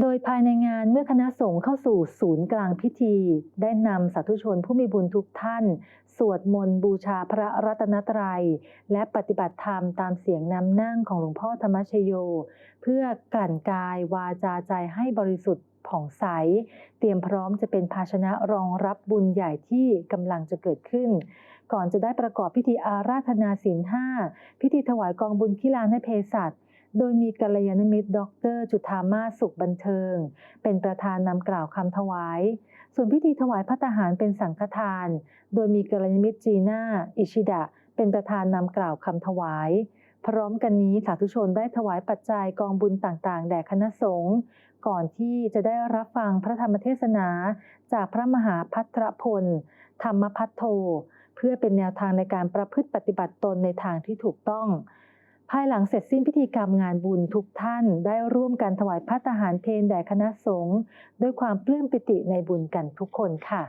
โดยภายในงานเมื่อคณะสงฆ์เข้าสู่ศูนย์กลางพิธี ได้นำสาธุชนผู้มีบุญทุกท่าน สวดมนต์บูชาพระรัตนตรัย และปฏิบัติธรรมตามเสียงนำนั่งของหลวงพ่อธรรมชโย เพื่อกลั่นกายวาจาใจให้บริสุทธิ์ผ่องใส เตรียมพร้อมจะเป็นภาชนะรองรับบุญใหญ่ที่กำลังจะเกิดขึ้น ก่อนจะได้ประกอบพิธีอาราธนาศีลห้าพิธีถวายกองบุญขีลานให้เภสัช โดยมีกัลยาณมิตรดอกเตอรจุธามาสสุขบันเทิง เป็นประธานนำกล่าวคำถวาย ส่วนพิธีถวายพระทหารเป็นสังฆทาน โดยมีกัลยาณมิตรจีน่า อิชิดะ เป็นประธานนำกล่าวคำถวาย พร้อมกันนี้สาธุชนได้ถวายปัจจัยกองบุญต่างๆ แด่คณะสงฆ์ก่อนที่จะได้รับฟังพระธรรมเทศนา จากพระมหาพัทรพล ธรรมพัทโท เพื่อเป็นแนวทางในการประพฤติปฏิบัติตนในทางที่ถูกต้อง ภายหลังเสร็จสิ้นพิธีกรรมงานบุญทุกท่านได้ร่วมกันถวายพระทหารเพลแด่คณะสงฆ์ด้วยความปลื้มปิติในบุญกันทุกคนค่ะ